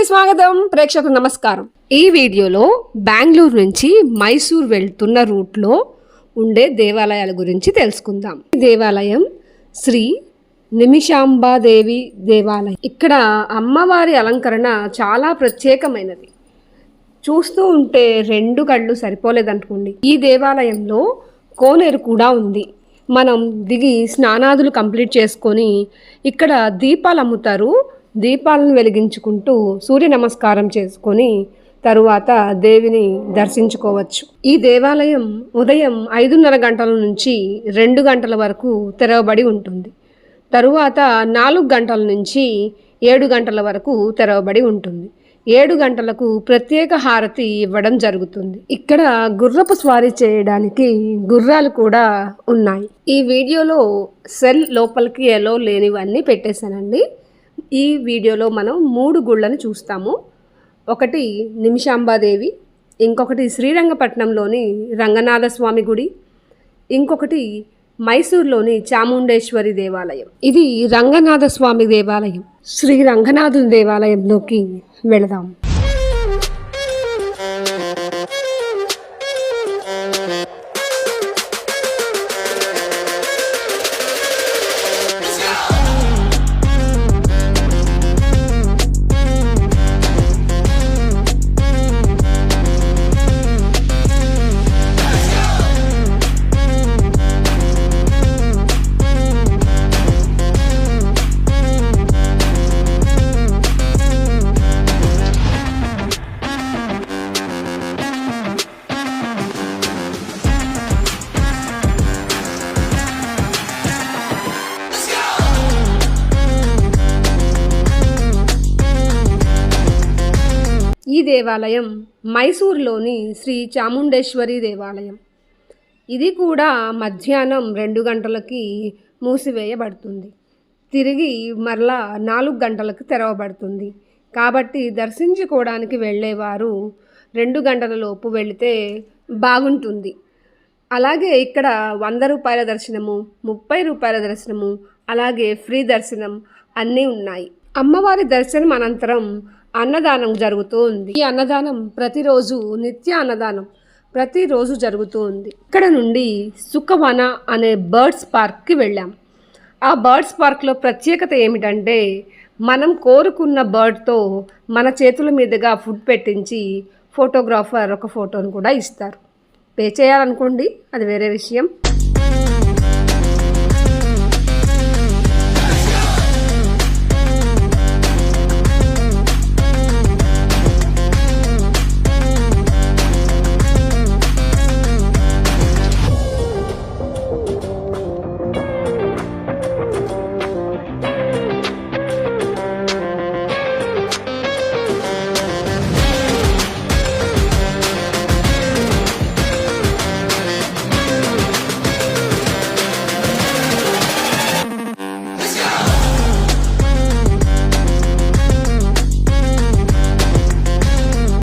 కి స్వాగతం. ప్రేక్షకులకు నమస్కారం. ఈ వీడియోలో బెంగళూరు నుంచి మైసూర్ వెళ్తున్న రూట్లో ఉండే దేవాలయాల గురించి తెలుసుకుందాం. ఈ దేవాలయం శ్రీ నిమిషాంబాదేవి దేవాలయం. ఇక్కడ అమ్మవారి అలంకరణ చాలా ప్రత్యేకమైనది. చూస్తూ ఉంటే రెండు కళ్ళు సరిపోలేదనుకోండి. ఈ దేవాలయంలో కోనేరు కూడా ఉంది. మనం దిగి స్నానాదులు కంప్లీట్ చేసుకొని ఇక్కడ దీపాలు అమ్ముతారు. దీపాలను వెలిగించుకుంటూ సూర్య నమస్కారం చేసుకొని తరువాత దేవిని దర్శించుకోవచ్చు. ఈ దేవాలయం ఉదయం ఐదున్నర గంటల నుంచి రెండు గంటల వరకు తెరవబడి ఉంటుంది. తరువాత నాలుగు గంటల నుంచి ఏడు గంటల వరకు తెరవబడి ఉంటుంది. ఏడు గంటలకు ప్రత్యేక హారతి ఇవ్వడం జరుగుతుంది. ఇక్కడ గుర్రపు స్వారీ చేయడానికి గుర్రాలు కూడా ఉన్నాయి. ఈ వీడియోలో సెల్ లోపలికి ఎలో లేనివన్నీ పెట్టేశానండి. ఈ వీడియోలో మనం మూడు గుళ్ళని చూస్తాము. ఒకటి నిమిషాంబాదేవి ఇంకొకటి శ్రీరంగపట్నంలోని రంగనాథ స్వామి గుడి ఇంకొకటి మైసూర్లోని చాముండేశ్వరి దేవాలయం. ఇది రంగనాథ స్వామి దేవాలయం. శ్రీ రంగనాథుని దేవాలయంలోకి వెళదాం. ఈ దేవాలయం మైసూర్లోని శ్రీ చాముండేశ్వరి దేవాలయం. ఇది కూడా మధ్యాహ్నం రెండు గంటలకి మూసివేయబడుతుంది. తిరిగి మరలా నాలుగు గంటలకు తెరవబడుతుంది. కాబట్టి దర్శించుకోవడానికి వెళ్ళేవారు రెండు గంటల లోపు వెళితే బాగుంటుంది. అలాగే ఇక్కడ వంద రూపాయల దర్శనము ముప్పై రూపాయల దర్శనము అలాగే ఫ్రీ దర్శనం అన్నీ ఉన్నాయి. అమ్మవారి దర్శనం అనంతరం అన్నదానం జరుగుతూ ఉంది ఈ అన్నదానం ప్రతిరోజు నిత్య అన్నదానం ప్రతిరోజు జరుగుతూ ఉంది ఇక్కడ నుండి సుఖవన అనే బర్డ్స్ పార్క్కి వెళ్ళాం. ఆ బర్డ్స్ పార్క్లో ప్రత్యేకత ఏమిటంటే మనం కోరుకున్న బర్డ్తో మన చేతుల మీదుగా ఫుడ్ పెట్టించి ఫోటోగ్రాఫర్ ఒక ఫోటోను కూడా ఇస్తారు. పే చేయాలనుకోండి అది వేరే విషయం.